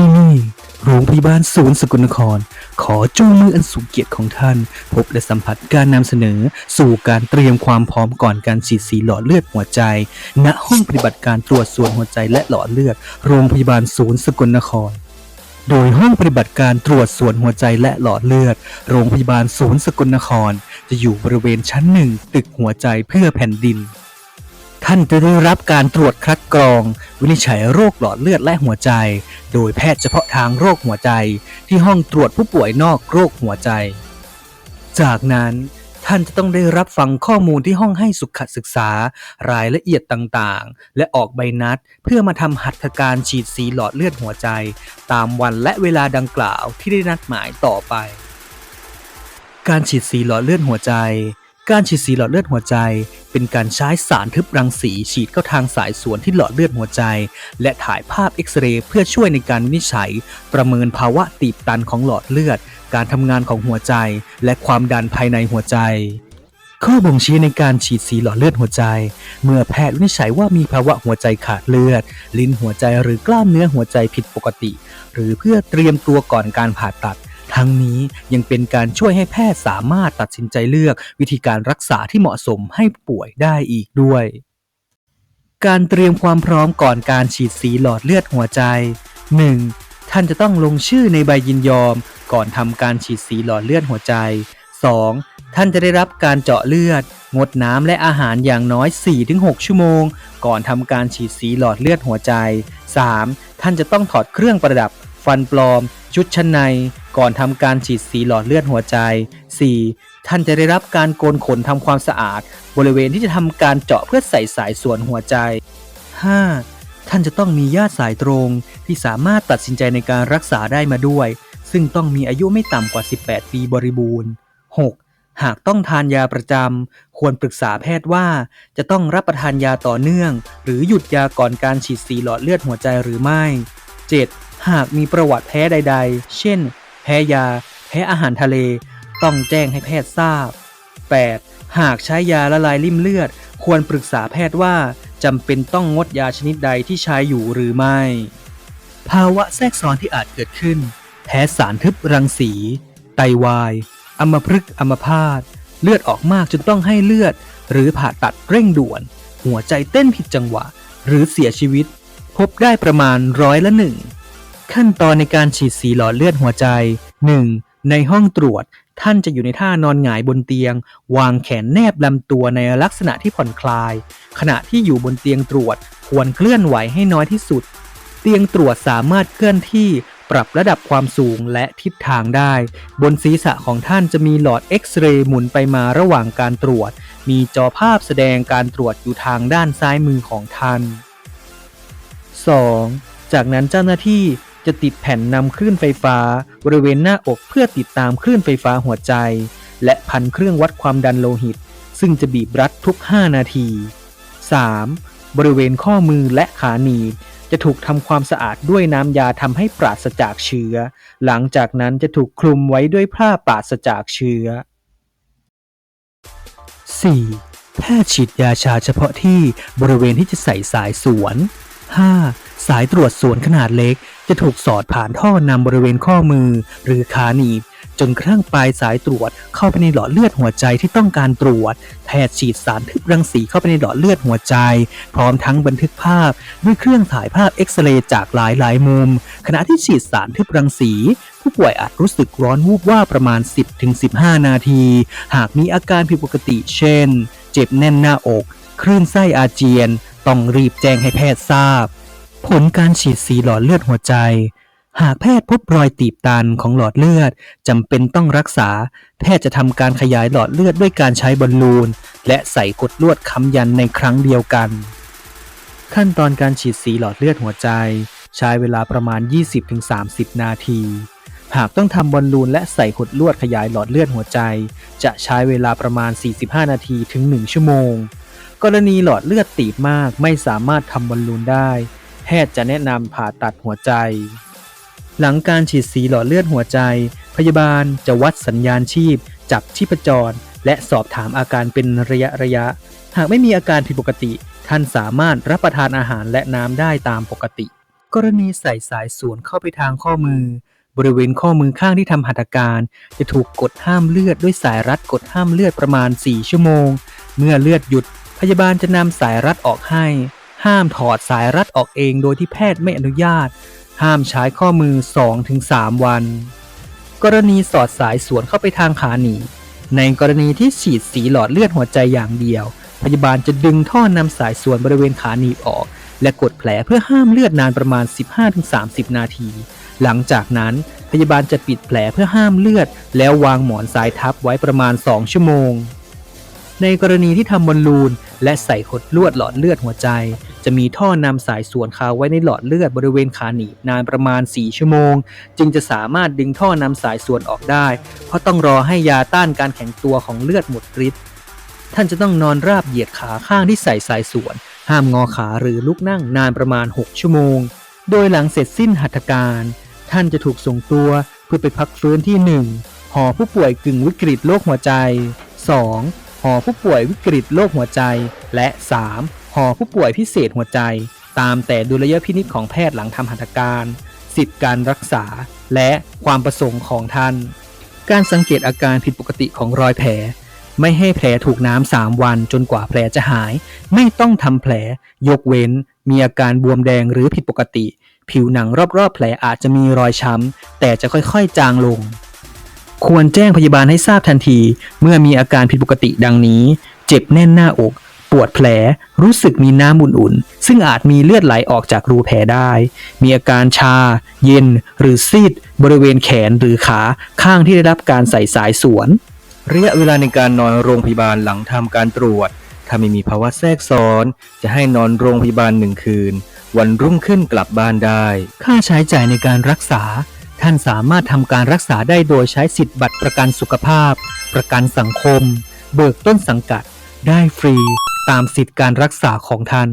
ที่นี่โรงพยาบาลศูนย์สกลนคร ขอจูงมืออันสูงเกียรติของท่าน พบและสัมผัสการนำเสนอ สู่การเตรียมความพร้อมก่อนการฉีดสีหลอดเลือดหัวใจ ณห้องปฏิบัติการตรวจส่วนหัวใจและหลอดเลือด โรงพยาบาลศูนย์สกลนคร โดยห้องปฏิบัติการตรวจส่วนหัวใจและหลอดเลือด โรงพยาบาลศูนย์สกลนคร จะอยู่บริเวณชั้นหนึ่งตึกหัวใจเพื่อแผ่นดิน ท่านจะได้รับการตรวจคัดกรอง วินิจฉัยโรคหลอดเลือดและหัวใจ โดยแพทย์เฉพาะทางโรคหัวใจ ที่ห้องตรวจผู้ป่วยนอกโรคหัวใจ จากนั้นท่านจะต้องได้รับฟังข้อมูลที่ห้องให้สุขศึกษารายละเอียดต่างๆ และออกใบนัดเพื่อมาทำหัตถการฉีดสีหลอดเลือดหัวใจ ตามวันและเวลาดังกล่าวที่ได้นัดหมายต่อไป การฉีดสีหลอดเลือดหัวใจ การฉีดสีหลอดเลือดหัวใจ เป็นการใช้สารทึบรังสีฉีดเข้าทางสายสวนที่หลอดเลือดหัวใจ และถ่ายภาพเอ็กซเรย์เพื่อช่วยในการวินิจฉัย ประเมินภาวะตีบตันของหลอดเลือด การทำงานของหัวใจ และความดันภายในหัวใจข้อบ่งชี้ในการฉีดสีหลอดเลือดหัวใจ เมื่อแพทย์วินิจฉัยว่ามีภาวะหัวใจขาดเลือด ลิ้นหัวใจหรือกล้ามเนื้อหัวใจผิดปกติ หรือเพื่อเตรียมตัวก่อนการผ่าตัด ทั้งนี้ยังเป็นการช่วยให้แพทย์สามารถตัดสินใจเลือกวิธีการรักษาที่เหมาะสมให้ป่วยได้อีกด้วย การเตรียมความพร้อมก่อนการฉีดสีหลอดเลือดหัวใจ 1. ท่านจะต้องลงชื่อในใบยินยอม ก่อนทำการฉีดสีหลอดเลือดหัวใจ 2. ท่านจะได้รับการเจาะเลือด งดน้ำและอาหารอย่างน้อย 4-6 ชั่วโมง ก่อนทำการฉีดสีหลอดเลือดหัวใจ 3. ท่านจะต้องถอดเครื่องประดับ ฟันปลอม ชุดชั้นใน ก่อนทำการฉีดสีหลอดเลือดหัวใจ 4. ท่านจะได้รับการโกนขนทำความสะอาด บริเวณที่จะทำการเจาะเพื่อใส่สายส่วนหัวใจ 5. ท่านจะต้องมีญาติสายตรงที่สามารถตัดสินใจในการรักษาได้มาด้วย ซึ่งต้องมีอายุไม่ต่ำกว่า 18 ปีบริบูรณ์ 6. หากต้องทานยาประจำควรปรึกษาแพทย์ว่า จะต้องรับประทานยาต่อเนื่อง หรือหยุดยาก่อนการฉีดสีหลอดเลือดหัวใจหรือไม่ 7. หากมีประวัติแพ้ใด ๆ เช่น พ้ยา แพ้อาหารทะเล ต้องแจ้งให้แพทย์ทราบ 8. หากใช้ยาละลายริ่มเลือด ควรปรึกษาแพทย์ว่าจำเป็นต้องงดยาชนิดใดที่ใช้อยู่หรือไม่ ภาวะแทรกซ้อนที่อาจเกิดขึ้น แพ้สารทึบรังสี ไตวาย อัมพฤกษ์อัมพาต เลือดออกมากจนต้องให้เลือด หรือผ่าตัดเร่งด่วน หัวใจเต้นผิดจังหวะ หรือเสียชีวิต พบได้ประมาณร้อยละหนึ่ง ขั้นตอนในการฉีดสีหลอดเลือดหัวใจ 1. ในห้องตรวจ ท่านจะอยู่ในท่านอนหงายบนเตียง วางแขนแนบลำตัวในลักษณะที่ผ่อนคลาย ขณะที่อยู่บนเตียงตรวจ ควรเคลื่อนไหวให้น้อยที่สุด เตียงตรวจสามารถเคลื่อนที่ปรับระดับความสูงและทิศทางได้ บนศีรษะของท่านจะมีหลอดเอ็กซเรย์หมุนไปมาระหว่างการตรวจ มีจอภาพแสดงการตรวจอยู่ทางด้านซ้ายมือของท่าน 2. จากนั้นเจ้าหน้าที่ จะติดแผ่นนำคลื่นไฟฟ้า บริเวณหน้าอกเพื่อติดตามคลื่นไฟฟ้าหัวใจ และพันเครื่องวัดความดันโลหิต ซึ่งจะบีบรัดทุก 5 นาที 3. บริเวณข้อมือและขาหนีบจะถูกทำความสะอาดด้วยน้ำยาทำให้ปราศจากเชื้อ หลังจากนั้นจะถูกคลุมไว้ด้วยผ้าปราศจากเชื้อ 4. แพทย์ฉีดยาชาเฉพาะที่บริเวณที่จะใส่สายสวน 5. สายตรวจสวนขนาดเล็ก จะถูกสอดผ่านท่อนำบริเวณข้อมือ หรือขาหนีบจนกระทั่งปลายสายตรวจเข้าไปในหลอดเลือดหัวใจที่ต้องการตรวจ แพทย์ฉีดสารทึบรังสีเข้าไปในหลอดเลือดหัวใจ พร้อมทั้งบันทึกภาพด้วยเครื่องถ่ายภาพเอ็กซเรย์จากหลายหลายมุม ขณะที่ฉีดสารทึบรังสี ผู้ป่วยอาจรู้สึกร้อนวูบว่าประมาณ 10-15 นาที หากมีอาการผิดปกติเช่น เจ็บแน่นหน้าอก คลื่นไส้อาเจียน ต้องรีบแจ้งให้แพทย์ทราบ ผลการฉีดสีหลอดเลือดหัวใจ หากแพทย์พบรอยตีบตันของหลอดเลือดจำเป็นต้องรักษา แพทย์จะทำการขยายหลอดเลือดด้วยการใช้บอลลูน และใส่กดลวดค้ำยันในครั้งเดียวกัน ขั้นตอนการฉีดสีหลอดเลือดหัวใจ ใช้เวลาประมาณ 20-30 นาทีหากต้องทำบอลลูนและใส่ขดลวดขยายหลอดเลือดหัวใจ จะใช้เวลาประมาณ 45 นาทีถึง 1 ชั่วโมง กรณีหลอดเลือดตีบมากไม่สามารถทำบอลลูนได้ ย์จะแนะนำผ่าตัดหัวใจ หลังการฉีดสีหลอดเลือดหัวใจ พยาบาลจะวัดสัญญาณชีพ จับชีพจร และสอบถามอาการเป็นระยะระยะ หากไม่มีอาการผิดปกติ ท่านสามารถรับประทานอาหารและน้ำได้ตามปกติ กรณีใส่สายสวนเข้าไปทางข้อมือ บริเวณข้อมือข้างที่ทำหัตถการ จะถูกกดห้ามเลือดด้วยสายรัดกดห้ามเลือดประมาณ 4 ชั่วโมง เมื่อเลือดหยุดพยาบาลจะนำสายรัดออกให้ ห้ามถอดสายรัดออกเองโดยที่แพทย์ไม่อนุญาต ห้ามใช้ข้อมือ 2-3 วัน กรณีสอดสายสวนเข้าไปทางขาหนีในกรณีที่ฉีดสีหลอดเลือดหัวใจอย่างเดียว พยาบาลจะดึงท่อนำสายส่วนบริเวณขาหนีบออก และกดแผลเพื่อห้ามเลือดนานประมาณ 15-30 นาที หลังจากนั้นพยาบาลจะปิดแผลเพื่อห้ามเลือด แล้ววางหมอนทรายทับไว้ประมาณ 2 ชั่วโมง ในกรณีที่ทำบอลลูน และใส่ขดลวดหลอดเลือดหัวใจ จะมีท่อนำสายส่วนคาไว้ในหลอดเลือดบริเวณขาหนีบนานประมาณ 4 ชั่วโมง จึงจะสามารถดึงท่อนำสายส่วนออกได้ เพราะต้องรอให้ยาต้านการแข็งตัวของเลือดหมดฤทธิ์ท่านจะต้องนอนราบเหยียดขาข้างที่ใส่สายส่วน ห้ามงอขาหรือลุกนั่งนานประมาณ 6 ชั่วโมง โดยหลังเสร็จสิ้นหัตถการ ท่านจะถูกส่งตัวเพื่อไปพักฟื้นที่ 1 หอผู้ป่วยกึ่งวิกฤตโรคหัวใจ 2. หอผู้ป่วยวิกฤตโรคหัวใจ และ 3. หอผู้ป่วยพิเศษหัวใจ ตามแต่ดุลยพินิจของแพทย์หลังทำหัตถการ สิทธิการรักษา และความประสงค์ของท่าน การสังเกตอาการผิดปกติของรอยแผล ไม่ให้แผลถูกน้ำสามวันจนกว่าแผลจะหาย ไม่ต้องทำแผล ยกเว้น มีอาการบวมแดงหรือผิดปกติ ผิวหนังรอบๆ แผลอาจจะมีรอยช้ำแต่จะค่อยๆ จางลง ควรแจ้งพยาบาลให้ทราบทันที เมื่อมีอาการผิดปกติดังนี้ เจ็บแน่นหน้าอก ปวดแผล รู้สึกมีน้ำอุ่นๆ ซึ่งอาจมีเลือดไหลออกจากรูแผลได้ มีอาการชา เย็น หรือซีด บริเวณแขนหรือขาข้างที่ได้รับการใส่สายสวน ระยะเวลาในการนอนโรงพยาบาลหลังทำการตรวจ ถ้าไม่มีภาวะแทรกซ้อน จะให้นอนโรงพยาบาลหนึ่งคืน วันรุ่งขึ้นกลับบ้านได้ ค่าใช้จ่ายในการรักษา ท่านสามารถทำการรักษาได้โดยใช้สิทธิ์บัตรประกันสุขภาพ ประกันสังคม เบิกต้นสังกัดได้ฟรี ตามสิทธิการรักษาของท่าน